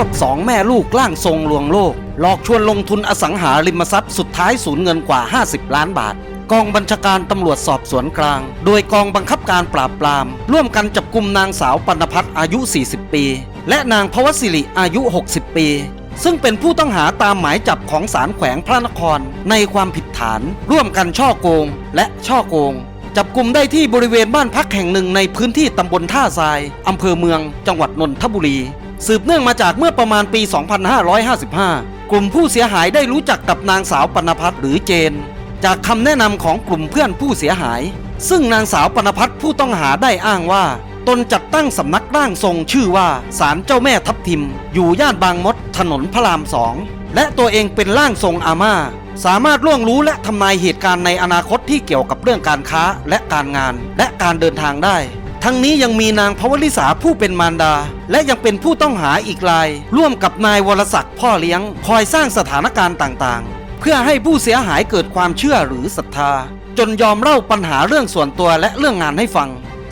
วบสองแม่ลูกล่างทรงลวงโลก หลอกชวนลงทุนอสังหาริมทรัพย์สุดท้ายสูญเงินกว่า 50 ล้านบาท กองบัญชาการตำรวจสอบสวนกลาง โดยกองบังคับการปราบปราม ร่วมกันจับกลุ่มนางสาวปนพัฒน์อายุ 40 ปี และนางพวสิริอายุ 60 ปี ซึ่งเป็นผู้ต้องหาตามหมายจับของศาลแขวงพระนคร ในความผิดฐาน ร่วมกันช่อโกง และช่อโกงจับกลุ่มได้ที่บริเวณบ้านพักแห่งหนึ่งในพื้นที่ตำบลท่าทราย อำเภอเมือง จังหวัดนนทบุรี สืบเนื่องมาจากเมื่อประมาณปี 2555 กลุ่มผู้เสียหายได้รู้จักกับนางสาวปนพัฒหรือเจน จากคำแนะนำของกลุ่มเพื่อนผู้เสียหาย ซึ่งนางสาวปนพัฒผู้ต้องหาได้อ้างว่า ตนจัดตั้งสำนักร่างทรงชื่อว่าศาลเจ้าแม่ทับทิม อยู่ย่านบางมด ถนนพระรามสองและตัวเองเป็นร่างทรงอาม่าสามารถล่วงรู้และทำนายเหตุการณ์ในอนาคตที่เกี่ยวกับเรื่องการค้าและการงานและการเดินทางได้ ทั้งนี้ยังมีนางพวลิสาผู้เป็นมารดา และยังเป็นผู้ต้องหาอีกราย ร่วมกับนายวรศักดิ์พ่อเลี้ยง คอยสร้างสถานการณ์ต่างๆ เพื่อให้ผู้เสียหายเกิดความเชื่อหรือศรัทธา จนยอมเล่าปัญหาเรื่องส่วนตัวและเรื่องงานให้ฟัง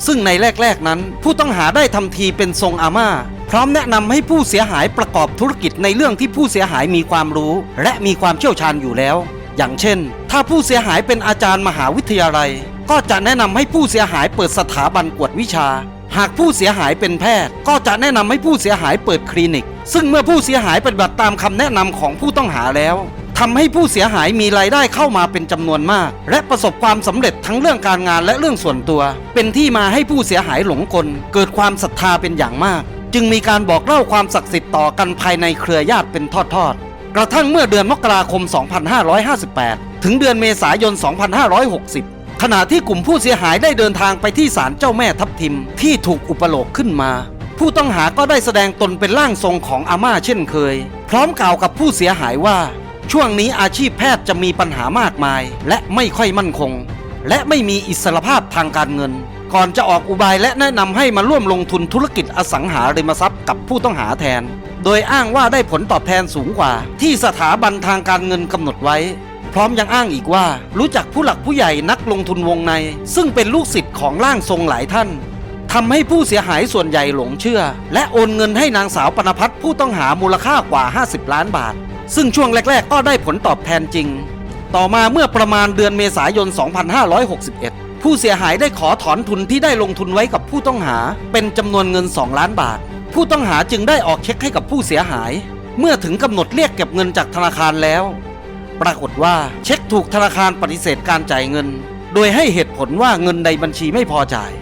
ซึ่งในแรกๆนั้น ผู้ต้องหาได้ทำทีเป็นทรงอาม่าพร้อมแนะนำให้ผู้เสียหายประกอบธุรกิจในเรื่องที่ผู้เสียหายมีความรู้ และมีความเชี่ยวชาญอยู่แล้ว อย่างเช่น ถ้าผู้เสียหายเป็นอาจารย์มหาวิทยาลัย ก็จะแนะนำให้ผู้เสียหายเปิดสถาบันกวดวิชา หากผู้เสียหายเป็นแพทย์ ก็จะแนะนำให้ผู้เสียหายเปิดคลินิก ซึ่งเมื่อผู้เสียหายปฏิบัติตามคำแนะนำของผู้ต้องหาแล้วทำให้ผู้เสียหายมีรายได้เข้ามาเป็นจำนวนมาก และประสบความสำเร็จทั้งเรื่องการงานและเรื่องส่วนตัว เป็นที่มาให้ผู้เสียหายหลงกล เกิดความศรัทธาเป็นอย่างมาก จึงมีการบอกเล่าความศักดิ์สิทธิ์ต่อกันภายในเครือญาติเป็นทอดๆกระทั่งเมื่อเดือนมกราคม 2558 ถึงเดือนเมษายน 2560 ขณะที่กลุ่มผู้เสียหายได้เดินทางไปที่ศาลเจ้าแม่ทับทิม ที่ถูกอุปโลกขึ้นมา ผู้ต้องหาก็ได้แสดงตนเป็นร่างทรงของอาม่าเช่นเคย พร้อมกล่าวกับผู้เสียหายว่า ช่วงนี้อาชีพแพทย์จะมีปัญหามากมาย และไม่ค่อยมั่นคง และไม่มีอิสรภาพทางการเงิน ก่อนจะออกอุบายและแนะนำให้มาร่วมลงทุนธุรกิจอสังหาริมทรัพย์กับผู้ต้องหาแทน โดยอ้างว่าได้ผลตอบแทนสูงกว่า ที่สถาบันทางการเงินกำหนดไว้ พร้อมยังอ้างอีกว่า รู้จักผู้หลักผู้ใหญ่นักลงทุนวงใน ซึ่งเป็นลูกศิษย์ของร่างทรงหลายท่านทำให้ผู้เสียหายส่วนใหญ่หลงเชื่อ และโอนเงินให้นางสาวปนพัฒน์ผู้ต้องหามูลค่ากว่า 50 ล้านบาท ซึ่งช่วงแรก ๆ ก็ได้ผลตอบแทนจริง ต่อมาเมื่อประมาณเดือนเมษายน 2561 ผู้เสียหายได้ขอถอนทุนที่ได้ลงทุนไว้กับผู้ต้องหา เป็นจำนวนเงิน 2 ล้านบาท ผู้ต้องหาจึงได้ออกเช็คให้กับผู้เสียหาย เมื่อถึงกำหนดเรียกเก็บเงินจากธนาคารแล้ว ปรากฏว่าเช็คถูกธนาคารปฏิเสธการจ่ายเงิน โดยให้เหตุผลว่าเงินในบัญชีไม่พอจ่าย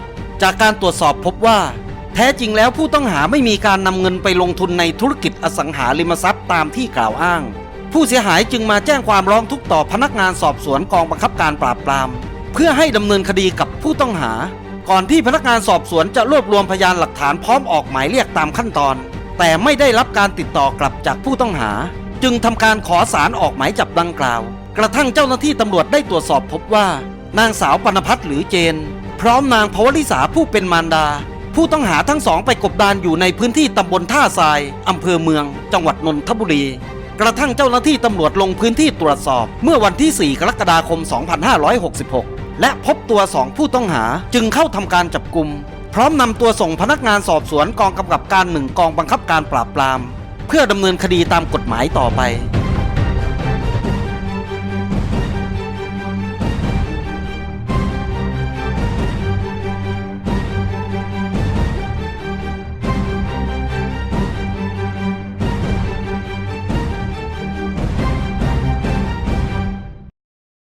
จากการตรวจสอบพบว่า แท้จริงแล้วผู้ต้องหาไม่มีการนำเงินไปลงทุนในธุรกิจอสังหาริมทรัพย์ตามที่กล่าวอ้าง ผู้เสียหายจึงมาแจ้งความร้องทุกข์ต่อพนักงานสอบสวนกองบังคับการปราบปราม เพื่อให้ดำเนินคดีกับผู้ต้องหา ก่อนที่พนักงานสอบสวนจะรวบรวมพยานหลักฐานพร้อมออกหมายเรียกตามขั้นตอน แต่ไม่ได้รับการติดต่อกลับจากผู้ต้องหา จึงทำการขอสารออกหมายจับดังกล่าว กระทั่งเจ้าหน้าที่ตำรวจได้ตรวจสอบพบว่า นางสาวปนพัฒน์หรือเจน พร้อมนางภวลิสาผู้เป็นมารดา ผู้ต้องหาทั้งสองไปกบดานอยู่ในพื้นที่ตำบลท่าทรายอำเภอเมือง จังหวัดนนทบุรี กระทั่งเจ้าหน้าที่ตำรวจลงพื้นที่ตรวจสอบ เมื่อวันที่ 4 กรกฎาคม 2566 และพบตัวสองผู้ต้องหาจึงเข้าทำการจับกลุ่มพร้อมนำตัวส่งพนักงานสอบสวนกองกำกับการหนึ่งกองบังคับการปราบปราม เพื่อดำเนินคดีตามกฎหมายต่อไป